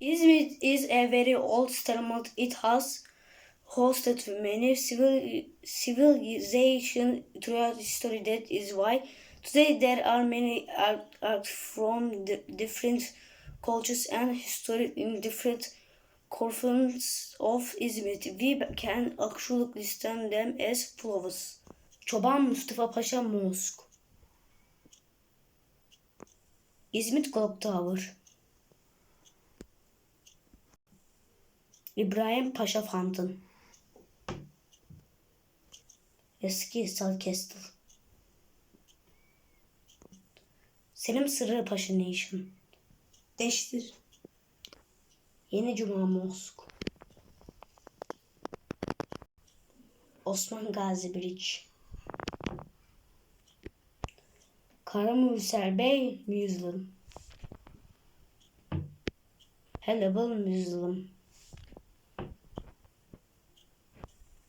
Izmit is a very old settlement. It has hosted many civil civilization throughout history. That is why today there are many art, from the different cultures and history in different corners of Izmit. We can actually list them as flowers. Çoban Mustafa Paşa Mosque. İzmit Clock Tower. İbrahim Paşa Fountain. Eski Castle. Selim Sırrı Paşa Nation. Değiştir. Yeni Cuma Mosque. Osman Gazi Bridge. Karamürsel Bey Museum. Hannibal Museum.